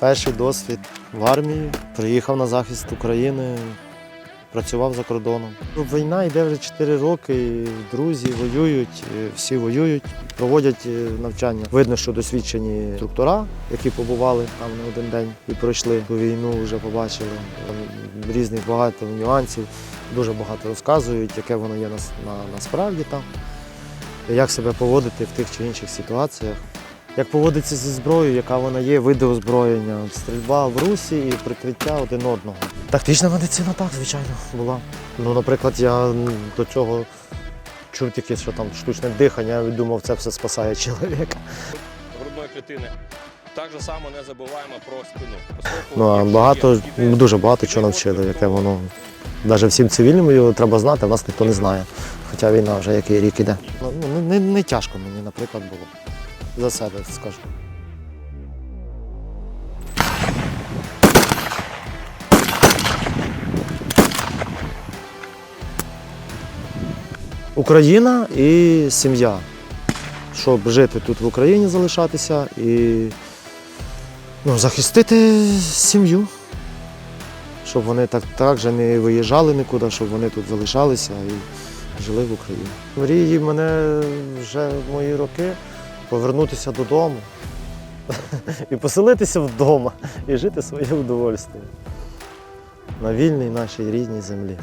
Перший досвід в армії. Приїхав на захист України, працював за кордоном. Ну, Війна йде вже 4 роки, друзі воюють, всі воюють, проводять е, навчання. Видно, що досвідчені інструктора, які побували там не один день і пройшли ту війну, вже побачили Там різних багато нюансів, дуже багато розказують, яке воно є нас- на, насправді там, як себе поводити в тих чи інших ситуаціях. Як поводиться зі зброєю, яка вона є, види озброєння, стрільба в русі і прикриття один одного. Тактична медицина так, звичайно, була. Ну, наприклад, я до цього чув тільки, що там штучне дихання, я думав, це все спасає чоловіка. грудної клітини. Так же само не забуваємо про спину. Ну, а багато, дуже багато чого навчили, яке воно. Навіть всім цивільним його треба знати, а нас ніхто не знає. Хоча війна вже який рік іде. Ну, не, не, не тяжко мені, наприклад, було. За себе скажу. Україна і сім'я. Щоб жити тут в Україні, залишатися і ну, захистити сім'ю. Щоб вони так, так же не виїжджали нікуди, щоб вони тут залишалися і жили в Україні. Мрії мене вже в мої роки повернутися додому і поселитися вдома і жити своє удовольствие на вільній нашій рідній землі.